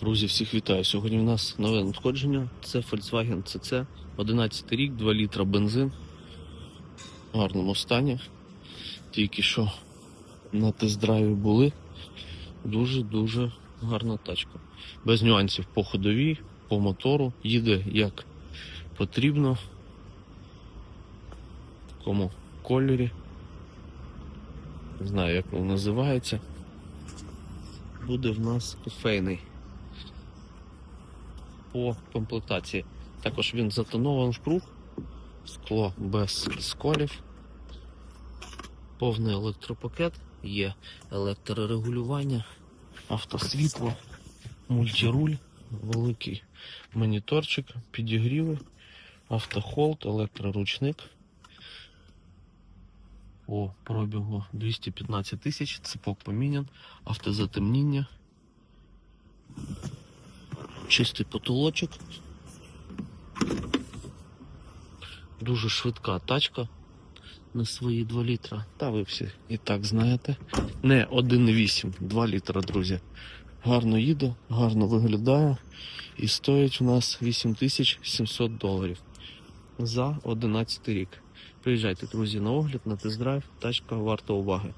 Друзі, всіх вітаю. Сьогодні у нас нове надходження. Це Volkswagen CC, 11 рік, 2 літра бензин. В гарному стані. Тільки що на тест-драйві були. Дуже-дуже гарна тачка. Без нюансів по ходовій, по мотору. Їде як потрібно. В такому кольорі. Не знаю, як він називається. Буде в нас кофейний по комплектації. Також він затонований круг, скло без сколів, повний електропакет, є електрорегулювання, автосвітло, мультируль, великий моніторчик, підігріви, автохолд, електроручник. По пробігу 215 тисяч, цепок помінян, автозатемніння чистий потолочок. Дуже швидка тачка на свої 2 літра. Та ви всі і так знаєте. Не 1,8, 2 літра, друзі. Гарно їде, гарно виглядає і стоїть у нас 8700 доларів за 11 рік. Приїжджайте, друзі, на огляд, на тест-драйв, тачка варта уваги.